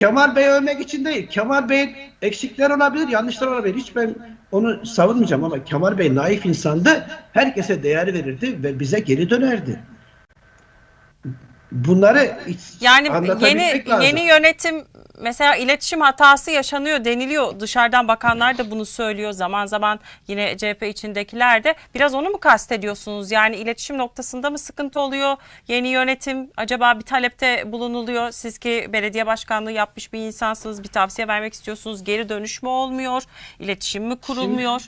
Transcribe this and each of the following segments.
Kemal Bey övmek için değil. Kemal Bey'in eksikler olabilir, yanlışlar olabilir. Hiç ben onu savunmayacağım ama Kemal Bey naif insandı. Herkese değer verirdi ve bize geri dönerdi. Bunları Yani yeni lazım. yeni yönetim mesela iletişim hatası yaşanıyor deniliyor. Dışarıdan bakanlar da bunu söylüyor. Zaman zaman yine CHP içindekiler de biraz onu mu kastediyorsunuz? Yani iletişim noktasında mı sıkıntı oluyor? Yeni yönetim acaba bir talepte bulunuluyor. Siz ki belediye başkanlığı yapmış bir insansınız. Bir tavsiye vermek istiyorsunuz. Geri dönüş mü olmuyor? İletişim mi kurulmuyor?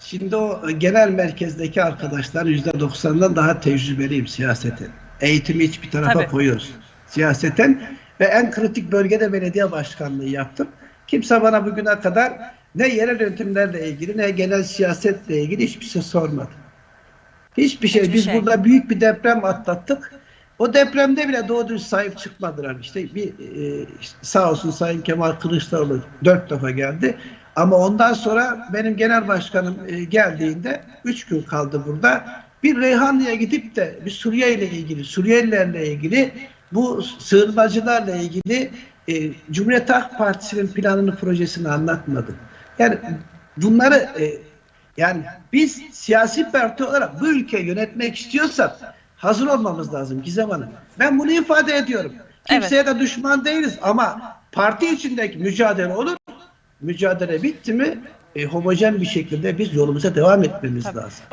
Şimdi o genel merkezdeki arkadaşlar %90'dan daha tecrübeliyim siyaseten. Eğitimi hiçbir tarafa Tabii. koyuyoruz. Siyaseten ve en kritik bölgede belediye başkanlığı yaptım. Kimse bana bugüne kadar ne yerel yönetimlerle ilgili ne genel siyasetle ilgili hiçbir şey sormadı. Hiçbir şey. Hiçbir Biz şey. burada büyük bir deprem atlattık. O depremde bile doğru dürüst sahip çıkmadılar. İşte bir e, sağ olsun Sayın Kemal Kılıçdaroğlu dört defa geldi. Ama ondan sonra benim genel başkanım e, geldiğinde üç gün kaldı burada. Bir Reyhanlı'ya gidip de bir Suriye ile ilgili, Suriyelilerle ilgili bu sığınmacılarla ilgili e, Cumhuriyet Halk Partisi'nin planını, projesini anlatmadı. Yani bunları e, yani biz siyasi parti olarak bu ülkeyi yönetmek istiyorsak hazır olmamız lazım Gizem Hanım. Ben bunu ifade ediyorum. Kimseye de düşman değiliz ama parti içindeki mücadele olur. Mücadele bitti mi e, homojen bir şekilde biz yolumuza devam etmemiz Tabii. lazım.